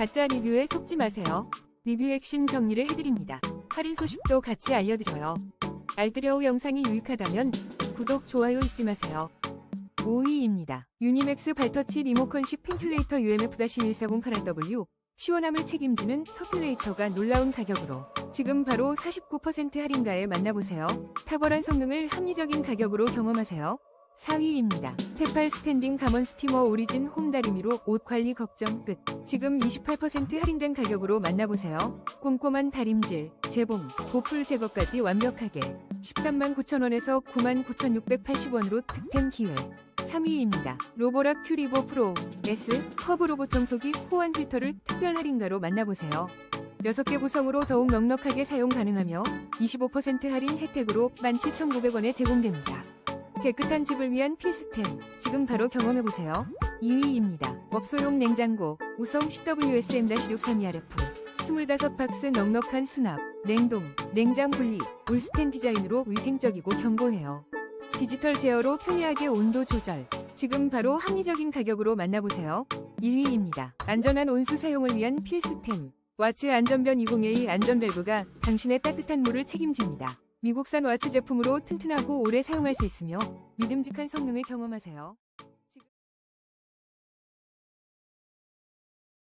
가짜 리뷰에 속지 마세요. 리뷰 핵심 정리를 해드립니다. 할인 소식도 같이 알려드려요. 알뜰여우 영상이 유익하다면 구독, 좋아요 잊지 마세요. 5위입니다. 유니맥스 발터치 리모컨식 펜큘레이터 UMF-1408RW 시원함을 책임지는 서큘레이터가 놀라운 가격으로 지금 바로 49% 할인가에 만나보세요. 탁월한 성능을 합리적인 가격으로 경험하세요. 4위입니다. 페팔 스탠딩 가먼 스티머 오리진 홈 다리미로 옷 관리 걱정 끝. 지금 28% 할인된 가격으로 만나보세요. 꼼꼼한 다림질, 재봉, 보풀 제거까지 완벽하게 13만 9천원에서 9만 9,680원으로 득템 기회. 3위입니다. 로보락 큐리보 프로 S 커브 로봇 청소기 호환 필터를 특별 할인가로 만나보세요. 6개 구성으로 더욱 넉넉하게 사용 가능하며 25% 할인 혜택으로 17,900원에 제공됩니다. 깨끗한 집을 위한 필수템 지금 바로 경험해보세요. 2위입니다. 업소용 냉장고 우성 CWSM-632RF 25박스 넉넉한 수납, 냉동, 냉장 분리, 울스텐 디자인으로 위생적이고 견고해요. 디지털 제어로 편리하게 온도 조절. 지금 바로 합리적인 가격으로 만나보세요. 1위입니다. 안전한 온수 사용을 위한 필수템. 와츠 안전변 20A 안전밸브가 당신의 따뜻한 물을 책임집니다. 미국산 와츠 제품으로 튼튼하고 오래 사용할 수 있으며 믿음직한 성능을 경험하세요.